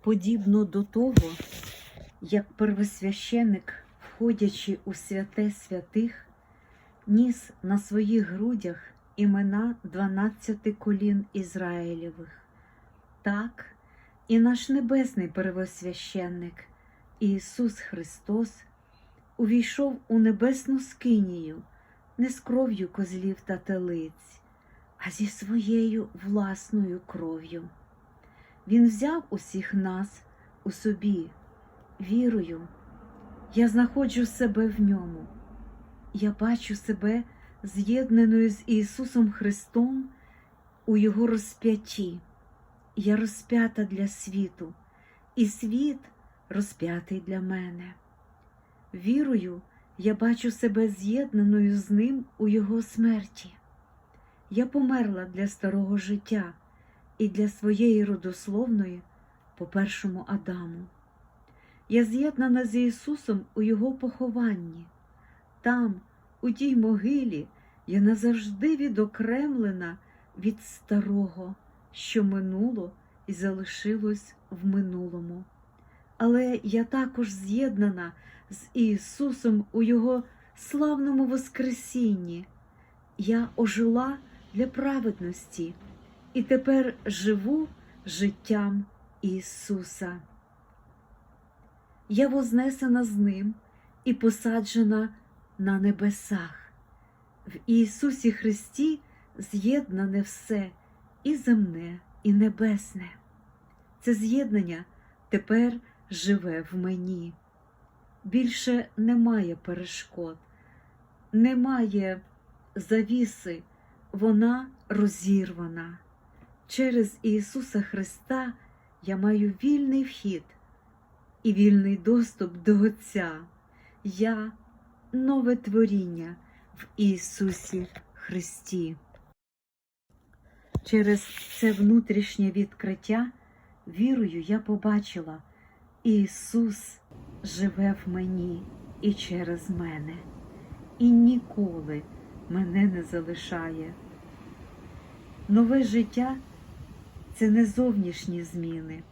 подібно до того, як первосвященик, входячи у святе святих, ніс на своїх грудях імена дванадцяти колін Ізраїлєвих. Так, і наш небесний первосвященник Ісус Христос увійшов у небесну скинію не з кров'ю козлів та телиць, а зі своєю власною кров'ю. Він взяв усіх нас у собі, вірою. Я знаходжу себе в ньому. Я бачу себе з'єднаною з Ісусом Христом у Його розп'ятті. Я розп'ята для світу, і світ розп'ятий для мене. Вірою, я бачу себе з'єднаною з ним у Його смерті. Я померла для старого життя і для своєї родословної по першому Адаму. Я з'єднана з Ісусом у Його похованні. Там, у тій могилі, я назавжди відокремлена від старого, що минуло і залишилось в минулому. Але я також з'єднана з Ісусом у Його славному Воскресінні. Я ожила для праведності і тепер живу життям Ісуса. Я вознесена з Ним і посаджена на небесах. В Ісусі Христі з'єднане все і земне, і небесне. Це з'єднання тепер живе в мені. Більше немає перешкод, немає завіси, вона розірвана. Через Ісуса Христа я маю вільний вхід і вільний доступ до Отця. Я нове творіння в Ісусі Христі. Через це внутрішнє відкриття, вірою, я побачила, Ісус живе в мені і через мене, і ніколи мене не залишає. Нове життя це не зовнішні зміни,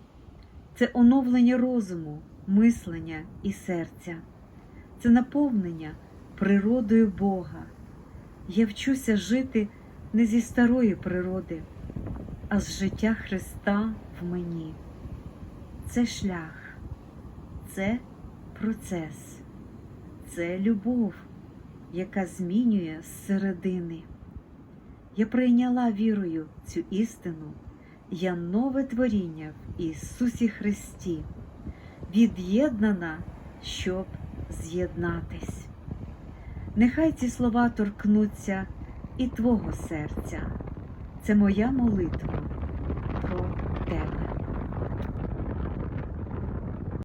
це оновлення розуму, мислення і серця, це наповнення природою Бога. Я вчуся жити не зі старої природи, а з життя Христа в мені. Це шлях, це процес, це любов, яка змінює зсередини. Я прийняла вірою цю істину, я нове творіння в Ісусі Христі, від'єднана, щоб з'єднатись. Нехай ці слова торкнуться і Твого серця. Це моя молитва про тебе.